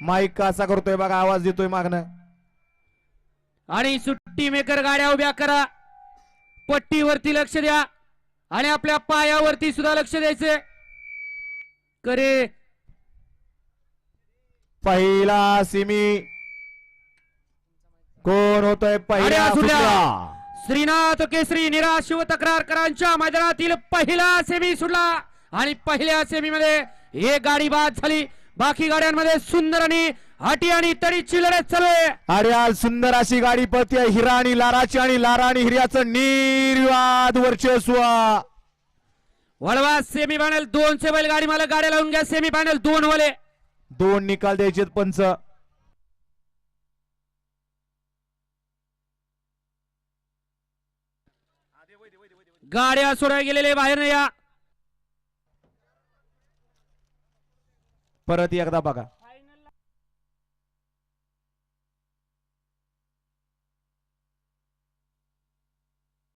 Mic कसा करतोय बघा आवाज देतोय मागणं आणि सुट्टी मेकर गाड्या उभ्या करा. पट्टीवरती लक्ष द्या. आणि आपल्या पायावरती सुद्धा लक्ष द्यायचे. करे. पहिला सिमी. कोण होतोय. सुटला श्रीनाथ केसरी निराश शिव तक्रारकरांच्या मैदानातील पहिला सेमी सुटला. आणि पहिल्या सेमी मध्ये एक गाडी बाद झाली. बाकी गाड्यांमध्ये सुंदर आणि हाटी आणि तडीची लढत चालू आहे. अरे आज सुंदर अशी गाडी पळते हिरा आणि लाराची आणि लारा आणि हिऱ्याचं निर्वाद वर्चस्व. वळवा सेमी फायनल दोन से बैल गाडी मला गाड्या लावून घ्या. सेमी फायनल दोन वाले. दोन निकाल द्यायचे पंच. गाड्या सोडा गेलेले बाहेर या. परत एकदा बघा